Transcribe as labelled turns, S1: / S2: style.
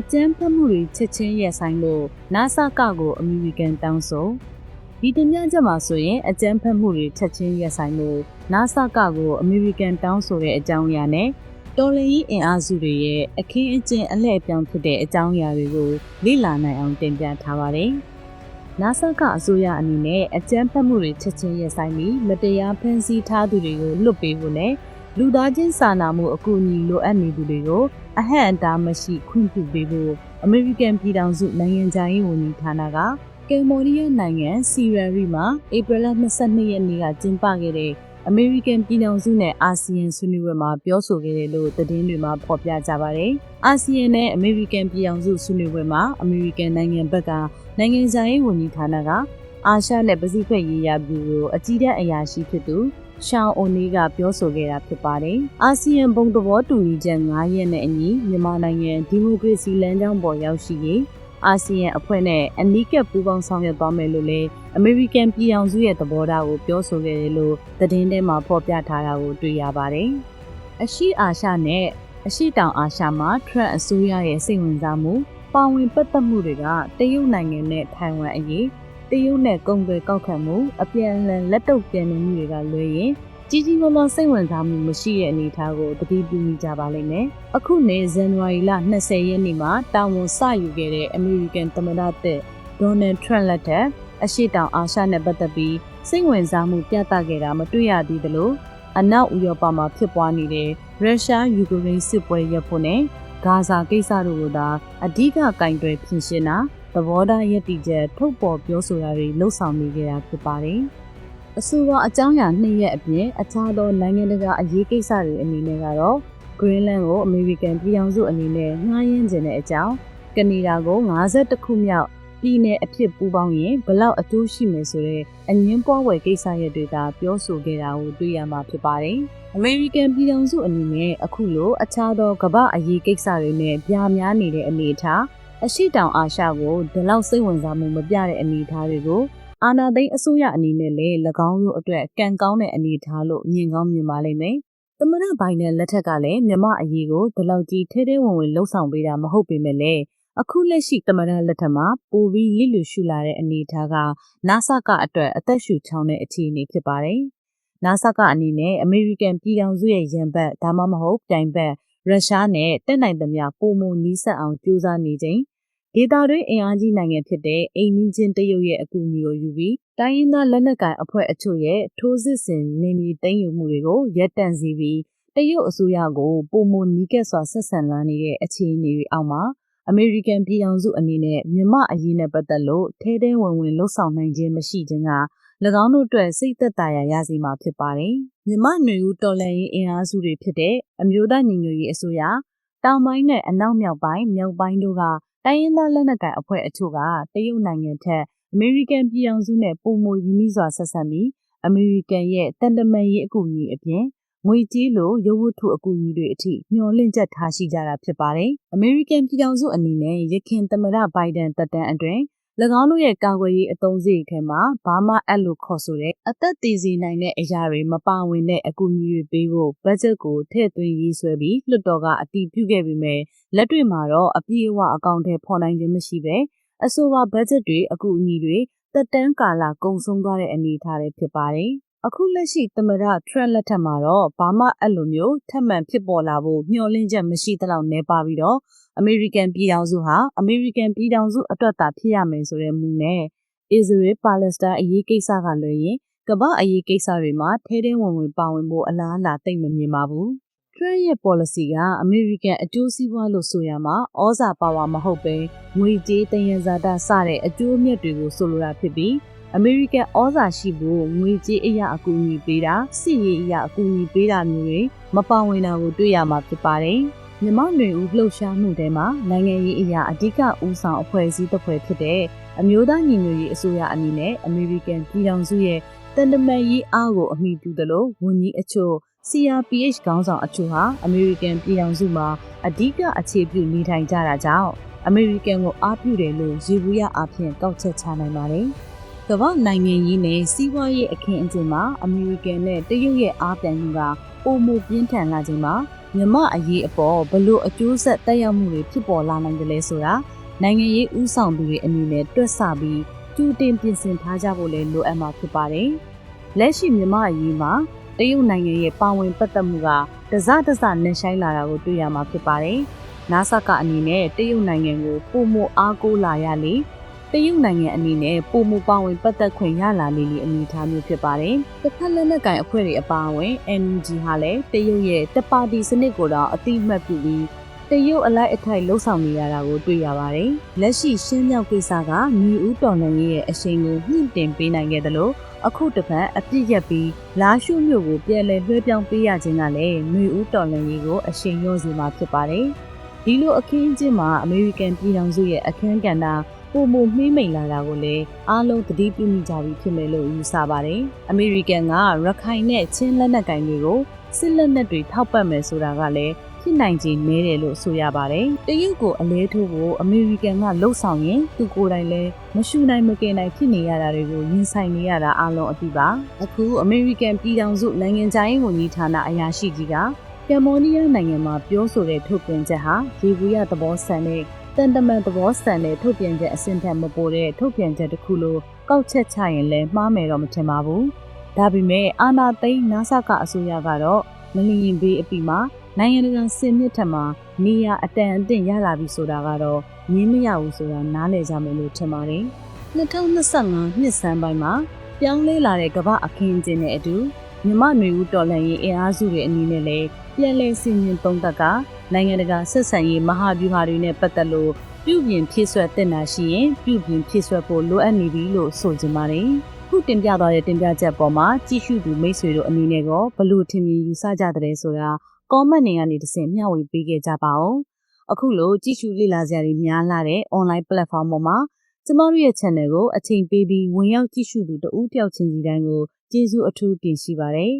S1: အကြမ်းဖက်မှုတွေချက်ချင်းရပ်ဆိုင်လို့ NASA ကကိုအမေရိကန်တောင်းဆိုဒီတင်ပြချက်မှာဆိုရင်အကြမ်းဖက်မှုတွေချက်ချင်းရပ်ဆိုင်လို့ NASA ကကိုအမေရိကန်တောင်းဆိုတဲ့အကြောင်းအရာနဲ့တော်လင်ကြီးအင်အားစုတွေရဲ့အခင်းအကျင်းအလှည့်အပြောင်းဖြစ်တဲ့အကြောင်းအရာတွေကိုလေ့လာနိုင်အောင်တင်ပြထားပါတယ်။ NASA ကအစိုးရအနေနဲ့အကြမ်းဖက်မှုတွေချက်ချင်းရပ်ဆိုင်ပြီးမတရားဖမ်းဆီးထားသူတွေကိုလွတ်ပေးဖို့နဲ့ လူသားချင်းစာနာမှုအကူအညီလိုအပ်နေသူတွေကိုအဟန့်အတားမရှိခွင့်ပြုပေးဖို့အမေရိကန်ပြည်ထောင်စုနိုင်ငံခြားရေးဝန်ကြီးဌာနကကယ်မိုနီးယားနိုင်ငံစီရရီမှာဧပြီလ22ရက်နေ့ကကျင်းပခဲ့တဲ့အမေရိကန်ပြည်ထောင်စုနဲ့အာဆီယံဆွေးနွေးပွဲမှာပြောဆိုခဲ့တယ်လို့သတင်းတွေမှာဖော်ပြကြပါတယ်။အာဆီယံနဲ့အမေရိကန်ပြည်ထောင်စုဆွေးနွေးပွဲမှာအမေရိကန်နိုင်ငံဘက်ကနိုင်ငံခြားရေးဝန်ကြီးဌာနကအာရှနဲ့ပစိဖိတ်ရေးရာဗျူရိုအကြီးတန်းအရာရှိဖြစ်သူ ရှောင်းအိုနီကပြောဆိုခဲ့တာဖြစ်ပါတယ်။အာဆီယံဘုံသဘောတူညီချက်9ရက်နဲ့အညီမြန်မာနိုင်ငံဒီမိုကရေစီလမ်းကြောင်းပေါ်ရောက်ရှိရေးအာဆီယံအဖွဲ့နဲ့အနီးကပ်ပူးပေါင်းဆောင်ရွက်သွားမယ်လို့လည်းအမေရိကန်ပြည်ထောင်စုရဲ့သဘောထားကိုပြောဆိုခဲ့တယ်လို့သတင်းထဲမှာဖော်ပြထားတာကိုတွေ့ရပါတယ်။အရှိအာရှနဲ့အရှိတောင်အာရှမှာထရန့်အစိုးရရဲ့စိတ်ဝင်စားမှုပါဝင်ပတ်သက်မှုတွေကတရုတ်နိုင်ငံနဲ့ထိုင်ဝမ်အရေး တရုတ်နဲ့ကုန်သွယ်ကောက်ခံမှုအပြန်အလှန်လက်တုပ်ပြန်နေမှုတွေကလွဲရင်ကြီးကြီးမားမားစိတ်ဝင်စားမှုမရှိတဲ့အနေအထားကိုတတိပြုမိကြပါလိမ့်မယ်။အခုနေ့ဇန်နဝါရီလ20ရက်နေ့မှာတာဝန်စယူခဲ့တဲ့အမေရိကန်သမ္မတသက်ဒေါ်နယ်ထရန့်လက်ထက်အရှိတောင်အာရှနဲ့ပတ်သက်ပြီးစိတ်ဝင်စားမှုပြသခဲ့တာမတွေ့ရသေးသလိုအနောက်ဥရောပမှာဖြစ်ပွားနေတဲ့ရုရှားယူကရိန်းစစ်ပွဲရပ်ဖို့နဲ့ဂါဇာကိစ္စတို့ကိုသာအဓိကကင်တွယ်ဖြစ်ရှင်တာသ ဘောထားရည်တည်ချက်ထုတ်ပေါ်ပြောဆိုတာတွေလှုပ်ဆောင်နေကြတာဖြစ်ပါတယ်။အဆိုပါအကြောင်းအရာနှစ်ရက်အပြင်အခြားသောနိုင်ငံတကာအရေးကိစ္စတွေအနေနဲ့ကတော့ Greenland ကိုအမေရိကန်ပြည်ထောင်စုအနေနဲ့ငှားရမ်းခြင်းတဲ့အကြောင်းကနေဒါကို52ခုမြောက်ပြည်내အဖြစ်ပူးပေါင်းရင်ဘလောက်အကျိုးရှိမယ်ဆိုတဲ့အငင်းပွားဝယ်ကိစ္စရပ်တွေကပြောဆိုခဲ့တာကိုတွေ့ရမှာဖြစ်ပါတယ်။အမေရိကန်ပြည်ထောင်စုအနေနဲ့အခုလိုအခြားသောကမ္ဘာအရေးကိစ္စတွေနဲ့ပြားများနေတဲ့အနေအထား အရှိတောင်အာရှကိုဒီလောက်စိတ်ဝင်စားမှုမပြတဲ့အနေအထားတွေကိုအာနာသိန်းအစိုးရအနေနဲ့လည်း၎င်းတို့အတွက်ကံကောင်းတဲ့အနေအထားလို့မြင်ကောင်းမြင်ပါလိမ့်မယ်။သမရဘိုင်နယ်လက်ထက်ကလည်းမြမအရေးကိုဒီလောက်ကြီးထဲထဲဝင်ဝင်လှုပ်ဆောင်ပေးတာမဟုတ်ပေမဲ့လည်းအခုလက်ရှိသမရလက်ထက်မှာပိုပြီးလစ်လူရှုလာတဲ့အနေအထားက NASA ကအတွက်အသက်ရှူချောင်းတဲ့အခြေအနေဖြစ်ပါတယ်။ NASA ကအနေနဲ့အမေရိကန်ပြည်ထောင်စုရဲ့ရန်ဘက်ဒါမှမဟုတ်တိုင်ဘက် ရုရှားနဲ့တက်နိုင်သမျှပုံမနီးစပ်အောင်ကြိုးစားနေချိန်ဒေတာတွင်းအင်အားကြီးနိုင်ငံဖြစ်တဲ့အိမ်နီးချင်းတရုတ်ရဲ့အကူအညီကိုယူပြီးတိုင်းရင်းသားလက်နက်ကိုင်အဖွဲ့အချို့ရဲ့ထိုးစစ်ဆင်နေမြေသိမ်းယူမှုတွေကိုရပ်တန့်စီပြီးတရုတ်အစိုးရကိုပုံမနီးကပ်စွာဆက်ဆံလာနေတဲ့အခြေအနေတွေအောက်မှာအမေရိကန်ပြည်ထောင်စုအနေနဲ့မြန်မာအရေးနဲ့ပတ်သက်လို့ထဲထဲဝင်ဝင်လှုပ်ဆောင်နိုင်ခြင်းမရှိခြင်းက၎ င်းတို့အတွက်စိတ်သက်သာရာရစေမှာဖြစ်ပါတယ်။မြန်မာຫນွေဦးတော်လှန်ရေးအင်အားစုတွေဖြစ်တဲ့အမျိုးသားညီညွတ်ရေးအစိုးရတောင်ပိုင်းနဲ့အနောက်မြောက်ပိုင်းမြောက်ပိုင်းတို့ကတိုင်းရင်းသားလက်နက်ကိုင်အဖွဲ့အချို့ကတရုတ်နိုင်ငံထက်အမေရိကန်ပြည်ထောင်စုနဲ့ပုံမရင်းနှီးစွာဆက်ဆံပြီးအမေရိကန်ရဲ့တန်တမာရေးအကူအညီအပြင်ငွေကြေးလိုရုပ်ဝတ္ထုအကူအညီတွေအထိမျှော်လင့်ချက်ထားရှိကြတာဖြစ်ပါတယ်။အမေရိကန်ပြည်ထောင်စုအနေနဲ့ရခင်သမ္မတဘိုင်ဒန်တပ်တန်းအတွင်း၎ င်းတို့ရဲ့ကာကွယ်ရေးအသုံးစရိတ်ထဲမှာဘာမှအပ်လို့ခေါ်ဆိုတဲ့အသက်တည်စီနိုင်တဲ့အရာတွေမပါဝင်တဲ့အကူအညီတွေပေးဖို့ဘတ်ဂျက်ကိုထည့်သွင်းရေးဆွဲပြီးလွှတ်တော်ကအတည်ပြုခဲ့ပြီးမြဲလက်တွေ့မှာတော့အပြည့်အဝအကောင့်ထဲပေါ်နိုင်ခြင်းမရှိပဲအဆိုပါဘတ်ဂျက်တွေအကူအညီတွေတက်တန်းကာလကုန်ဆုံးသွားတဲ့အနေအထားတွေဖြစ်ပါတယ်။ အခုလက်ရှိသမရထရက်လက်ထက်မှာတော့ဘာမှအဲ့လိုမျိုးထပ်မံဖြစ်ပေါ်လာဖို့မျှော်လင့်ချက်မရှိသလောက်နေပါပြီးတော့အမေရိကန်ပြည်ထောင်စုဟာအမေရိကန်ပြည်ထောင်စုအတွက်သာဖြစ်ရမယ်ဆိုတဲ့မူနဲ့အစ္စရေးပါလက်စတိုင်းအရေးကိစ္စကလွှဲရင်ကမ္ဘာအရေးကိစ္စတွေမှာထဲထဲဝင်ဝင်ပါဝင်ဖို့အလားအလာသိမ့်မမြင်ပါဘူး။ Trump ရဲ့ policy ကအမေရိကန်အကျိုးစီးပွားလို့ဆိုရမှာဩဇာပါဝါမဟုတ်ပဲငွေကြေးတယံဇာတစတဲ့အကျိုးအမြတ်တွေကိုဆိုလိုတာဖြစ်ပြီး အမေရိကန်ဩဇာရှိဖို့ငွေကြေးအရာအကူအညီပေးတာစစ်ရေးအရာအကူအညီပေးတာမျိုးတွေမပါဝင်တာကိုတွေ့ရမှာဖြစ်ပါတယ်။မြမຫນွေဦးလှုပ်ရှားမှုထဲမှာနိုင်ငံရေးအရာအဓိကဦးဆောင်အဖွဲ့အစည်းတစ်ဖွဲ့ဖြစ်တဲ့အမျိုးသားညီညွတ်ရေးအစိုးရအနေနဲ့အမေရိကန်ပြည်ထောင်စုရဲ့တန်တမာရေးအားကိုအမိပြုသလိုဝန်ကြီးအချို့ CRPH ခေါင်းဆောင်အချို့ဟာအမေရိကန်ပြည်ထောင်စုမှာအဓိကအခြေပြုနေထိုင်ကြတာကြောင့်အမေရိကန်ကိုအားပြုတယ်လို့ရေဘူးရအားဖြင့်ကောက်ချက်ချနိုင်ပါတယ်။ ကမ္ဘာနိုင်ငံရေးနဲ့စီးပွားရေးအခင်းအကျင်းမှာအမေရိကန်နဲ့တရုတ်ရဲ့အားပြိုင်မှုကပုံမပြင်းထန်လာခြင်းမှာမြမအရေးအပေါ်ဘလို့အကျိုးဆက်တက်ရောက်မှုတွေဖြစ်ပေါ်လာနိုင်တယ်လဲဆိုတာနိုင်ငံရေးဥဆောင်သူတွေအနေနဲ့တွက်ဆပြီးကြိုတင်ပြင်ဆင်ထားကြဖို့လည်းလိုအပ်မှာဖြစ်ပါတယ်။လက်ရှိမြမအရေးမှာတရုတ်နိုင်ငံရဲ့ပါဝင်ပတ်သက်မှုကတစတစနှဆိုင်လာတာကိုတွေ့ရမှာဖြစ်ပါတယ်။ NASA ကအနေနဲ့တရုတ်နိုင်ငံကိုပုံမအားကိုးလာရလေ တရုတ်နိုင်ငံအနေနဲ့ပုံမပါဝင်ပတ်သက်ခွင့်ရလာလေလေအနေအထားမျိုးဖြစ်ပါတယ်။တစ်ဖက်လက်နက်ကင်အဖွဲ့တွေအပါအဝင် NUG ဟာလည်းတရုတ်ရဲ့တပါတီစနစ်ကိုတော့အတိအမှတ်ပြုပြီးတရုတ်အလိုက်အထိုက်လှုပ်ဆောင်နေရတာကိုတွေ့ရပါတယ်။လက်ရှိရှင်းမြောက်ကိစ္စကမြေဦးတော်လှန်ရေးရဲ့အရှိန်ကိုမြင့်တင်ပေးနိုင်ခဲ့တယ်လို့အခုတစ်ဖက်အပြစ်ရက်ပြီးလာရှုမြို့ကိုပြန်လည်လွှဲပြောင်းပေးရခြင်းကလည်းမြေဦးတော်လှန်ရေးကိုအရှိန်လျော့စေမှာဖြစ်ပါတယ်။ဒီလိုအခင်းအကျင်းမှာအမေရိကန်ပြည်ထောင်စုရဲ့အခမ်းကဏ္ဍ ပုံမမှိမ့်မိန်လာတာကိုလည်းအားလုံးသတိပြုမိကြပြီးဖြစ်မယ်လို့ယူဆပါတယ်။အမေရိကန်ကရခိုင်နဲ့ချင်းလက်နက်ကင်တွေကိုစစ်လက်နက်တွေထောက်ပံ့မယ်ဆိုတာကလည်းဖြစ်နိုင်ခြေနည်းတယ်လို့ဆိုရပါတယ်။တရုတ်ကိုအလဲထိုးဖို့အမေရိကန်ကလှုံ့ဆော်ရင်သူကိုယ်တိုင်လည်းမရှူနိုင်မကယ်နိုင်ဖြစ်နေရတာတွေကိုရင်ဆိုင်နေရတာအလုံးအသိပါ။အခုအမေရိကန်ပြည်ထောင်စုနိုင်ငံခြားရေးဝန်ကြီးဌာနအရာရှိကြီးကကမ်ဘောဒီးယားနိုင်ငံမှာပြောဆိုတဲ့ထုတ်ပြန်ချက်ဟာရေဘူးရသဘောဆန်တဲ့ တန်တမန်သဘောဆန်တဲ့ထုတ်ပြန်ချက်အဆင့်ထက်မပိုတဲ့ထုတ်ပြန်ချက်တစ်ခုလိုကောက်ချက်ချရင်လည်းမှားမယ်တော့မထင်ပါဘူး။ဒါပေမဲ့အာနာသိန်းနာဆာကအစိုးရကတော့မလီရင်ဘေးအပြီမှာနိုင်ငံတကာစင်မြင့်ထက်မှာနေရအတန်အသင့်ရလာပြီဆိုတာကတော့ငင်းမရဘူးဆိုတာနားလည်ကြမယ်လို့ထင်ပါတယ်။2025နှစ်စမ်းပိုင်းမှာပြောင်းလဲလာတဲ့ကမ္ဘာအခင်းအကျင်းနဲ့အတူမြမနွေဦးတော်လှန်ရေးအင်အားစုတွေအနေနဲ့လည်းပြန်လည်ဆင်ញင်သုံးသပ်က နိုင်ငံတကာဆက်ဆံရေးမဟာဗျူဟာတွေနဲ့ပတ်သက်လို့ပြုပြင်ဖြည့်ဆွတ်တင်တာရှိရင်ပြုပြင်ဖြည့်ဆွတ်ဖို့လိုအပ်နေပြီလို့ဆိုချင်ပါတယ်။ခုတင်ပြသွားတဲ့တင်ပြချက်ပေါ်မှာကြည့်ရှုသူမိတ်ဆွေတို့အနေနဲ့ကောဘလို့ထင်မြင်ယူဆကြတဲ့ဆိုတာ comment တွေကနေတစ်ဆင့်မျှဝေပေးခဲ့ကြပါဦး။အခုလိုကြည့်ရှုလေ့လာစရာတွေများလာတဲ့ online platform ပေါ်မှာကျမတို့ရဲ့ channel ကိုအချိန်ပေးပြီးဝင်ရောက်ကြည့်ရှုသူတဦးတယောက်ချင်းစီတိုင်းကိုကျေးဇူးအထူးတင်ရှိပါတယ်